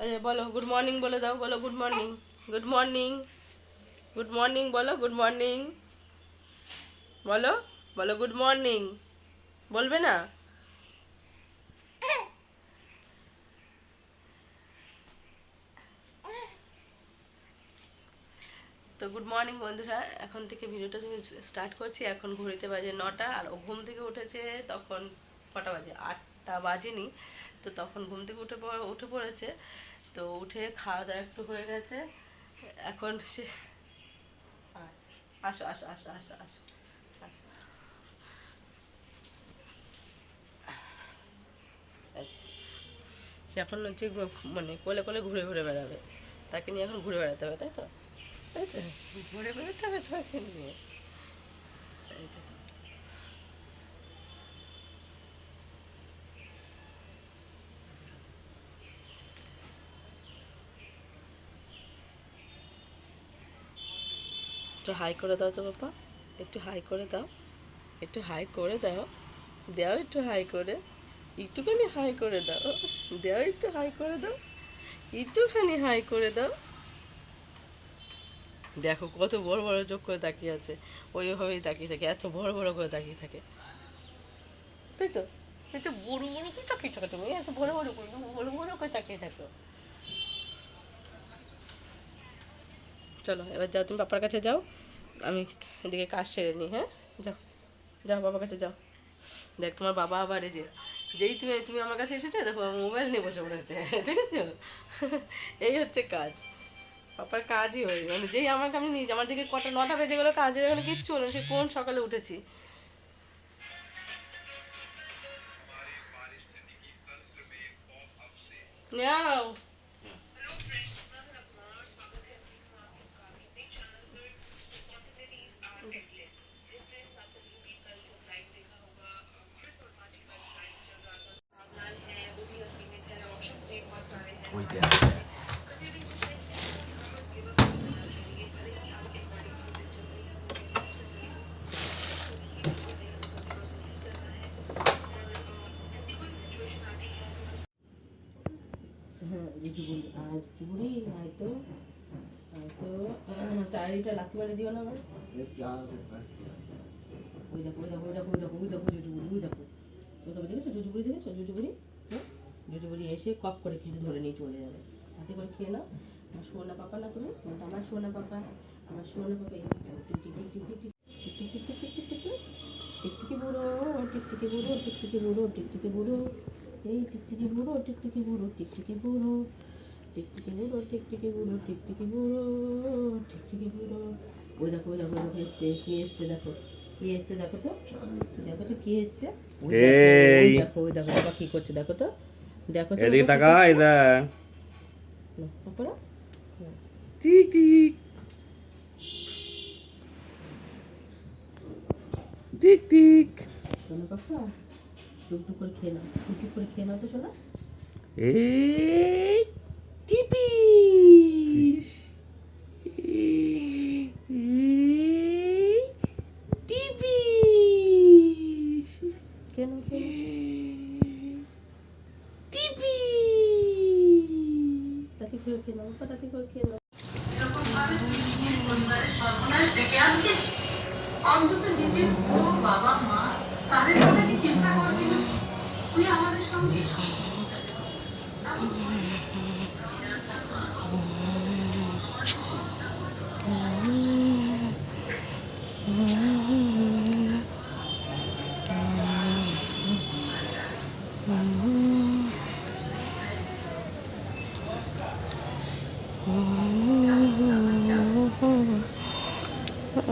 আচ্ছা বলো good morning বলে দাও, বলো good morning good morning good morning বলো গুড মর্নিং বলো বলো গুড মর্নিং বলবে না? তো গুড মর্নিং বন্ধুরা, এখন থেকে ভিডিওটা স্টার্ট করছি। এখন ঘড়িতে বাজে নটা, আর ও ঘুম থেকে উঠেছে তখন কটা বাজে? আটটা বাজেনি। তো তখন ঘুম থেকে উঠে উঠে পড়েছে। তো উঠে খাওয়া দাওয়া একটু হয়ে গেছে। এখন সে আসো আসো আসো আসো আসো। সে এখন হচ্ছে মানে কোলে কোলে ঘুরে ঘুরে বেড়াবে। তাকে নিয়ে এখন ঘুরে বেড়াতে হবে, তাই তো? তাই তো? ঘুরে বেড়াতে হবে তোমাকে নিয়ে এই যে। একটু হাই করে দাও তো বাবা। একটু হাই করে দাও। একটু হাই করে দাও। দেও একটু হাই করে। একটুখানি হাই করে দাও। দেও একটু হাই করে দাও। একটুখানি হাই করে দাও। দেখো কত বড় বড় চোখ করে তাকিয়ে আছে। ওইভাবেই তাকিয়ে থাকে, এত বড় বড় করে তাকিয়ে থাকে। তাই তো? একটু বড় বড় করে তাকিয়ে থাকো তুমি, এত বড় বড় করে, বড় বড় করে তাকিয়ে থাকো। চলো, এবার যাও, তুমি বাবার কাছে যাও। আমি এদিকে কাজ সেরে নিই হ্যাঁ? যাও যাও বাবার কাছে যাও। দেখ, তোমার বাবা আবার এই যে, যেই তুমি তুমি আমার কাছে এসেছ, দেখো মোবাইল নিয়ে বসে পড়েছে, দেখেছ? এই হচ্ছে কাজ। পাপার কাজই হয়ে মানে যেই আমাকে আমি নিয়ে আমার দিকে কটা, নটা বেজে গেলো কাজের এখানে কিচ্ছু হলো সে কোন সকালে উঠেছি? নাও। কইতে জুড়ি হয়তো হয়তো চারিটা লাগতে পারে দিও না আমার হ্যাঁ, ওই দেখো ওই দেখো ওই দেখো ওই দেখো ওই দেখো জুজুগুড়ি ওই দেখো তো তবে দেখেছ দেখেছ যদি বলি এসে কপ করে কিন্তু ধরে নিয়ে চলে যাবে হাতে করে খেয়ে নাও আমার সোনা পাপা না তুমি কিন্তু আমার সোনা পাপা আমার সোনা পাপা টিকটিকি বুড়ো টিকটিকি বুড়ো টিকটিকি বুড়ো টিকটিকি বুড়ো এই টিকটিকি বুড়ো টিকটিকি বুড়ো টিকটিকি বুড়ো টিকটিকি বুড়ো টিকটিকি বুড়ো টিকটিকি বুড়ো টিকটিকি বুড়ো ওই দেখো ওই দেখো দেখো এসছে কে এসছে দেখো কে এসছে দেখো তো দেখো তো কে এসছে ওই দেখো ওই দেখো বাবা কী করছে দেখো তো দেখো এদিকে তাকা এদা ঠিক ঠিক ঠিক ঠিক শোনো পাপা টুকটুক করে খেয়ে নাও টুকটুক করে খেয়ে নাও তো শোনা এই টিপিস ডেকে আনছিস অন্তত নিজের পুরো বাবা, মা, তাদের কথা কি চিন্তা করবি না তুই আমাদের সঙ্গে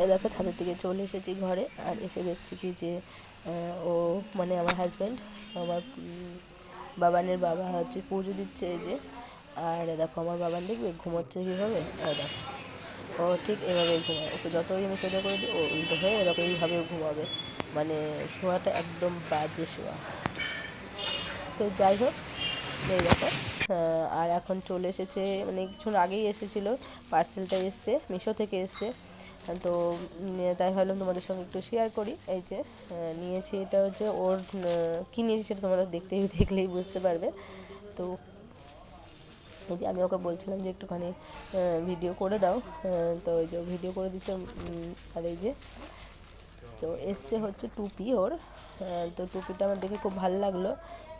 এই দেখো ছাদের দিকে চলে এসেছি ঘরে, আর এসে দেখছি কি যে ও মানে আমার হাজব্যান্ড আমার বাবানের বাবা হচ্ছে পুজো দিচ্ছে এই যে। আর এ দেখো আমার বাবান দেখবে, ঘুমোচ্ছে কীভাবে? আর দেখো, ও ঠিক এভাবেই ঘুমায়। ওকে যতই আমি সোজা করে দিই, ও উল্টো হয়ে এরকম এইভাবেও ঘুমাবে। মানে শোয়াটা একদম বাজে শোয়া। তো যাই হোক, এই দেখো আর এখন চলে এসেছে মানে কিছুক্ষণ আগেই এসেছিল পার্সেলটা এসছে, মিশো থেকে এসছে। তো তাই ভাবলাম তোমাদের সঙ্গে একটু শেয়ার করি। এই যে নিয়েছি এটা হচ্ছে ওর কী নিয়েছি সেটা তোমরা দেখতেই দেখলেই বুঝতে পারবে। তো, এই যে আমি ওকে বলছিলাম যে একটুখানি ভিডিও করে দাও। তো ওই যে ভিডিও করে দিচ্ছে আর এই যে, তো এসছে হচ্ছে টুপি ওর। তো টুপিটা আমার দেখে খুব ভালো লাগল।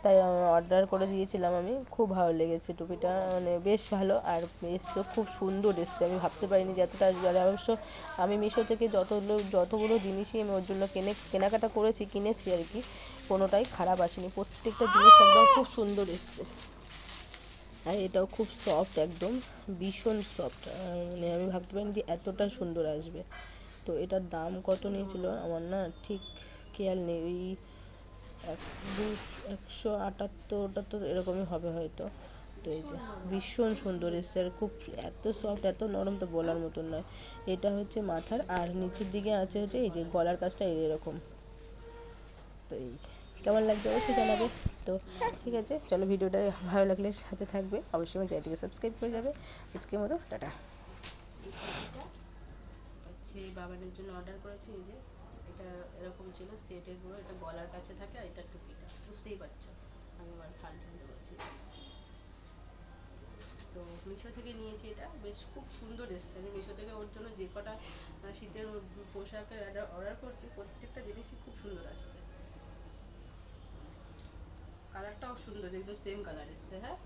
তাই অর্ডার করে দিয়েছিলাম আমি। খুব ভালো লেগেছে টুপিটা মানে বেশ ভালো। আর এসছে, খুব সুন্দর এসছে। আমি ভাবতে পারিনি যে এতটা আসবে আর অবশ্য আমি মিশো থেকে যতগুলো যতগুলো জিনিসই আমি ওর জন্য কেনে, কেনাকাটা করেছি, কিনেছি আর কি, কোনোটাই খারাপ আসেনি। প্রত্যেকটা জিনিস একদম খুব সুন্দর এসছে। আর এটাও খুব সফট একদম, ভীষণ সফট মানে আমি ভাবতে পারিনি যে এতটা সুন্দর আসবে। তো এটার দাম কত নিয়েছিল আমার না ঠিক খেয়াল নেই। ওই এক দুশো, একশো আটাত্তর আটাত্তর এরকমই হবে হয়তো। তো এই যে, ভীষণ সুন্দর এসছে আর খুব এত সফট এত নরম তো বলার মতন নয়। এটা হচ্ছে মাথার, আর নিচের দিকে আছে হচ্ছে এই যে গলার কাজটা এরকম তো এই যে, কেমন লাগছে অবশ্যই জানাবে। তো ঠিক আছে, চলো ভিডিওটা ভালো লাগলে সাথে থাকবে। অবশ্যই আমার চ্যানেলটিকে সাবস্ক্রাইব করে যাবে। আজকের মতো, টাটা। হচ্ছে বাবানের জন্য অর্ডার করেছি, এই যে। এটা এরকম ছিল সেটের পুরো, এটা গলার কাছে থাকে আর এটা টুপিটা। বুঝতেই পারছ, আমি আমার ঠান ঠান্ডা করছি তো মিশো থেকে নিয়েছি এটা, বেশ খুব সুন্দর এসছে। আমি মিশো থেকে ওর জন্য যে কটা শীতের পোশাকের অর্ডার করছি, প্রত্যেকটা জিনিসই খুব সুন্দর আসছে। কালারটাও সুন্দর, একদম সেম কালার এসছে হ্যাঁ?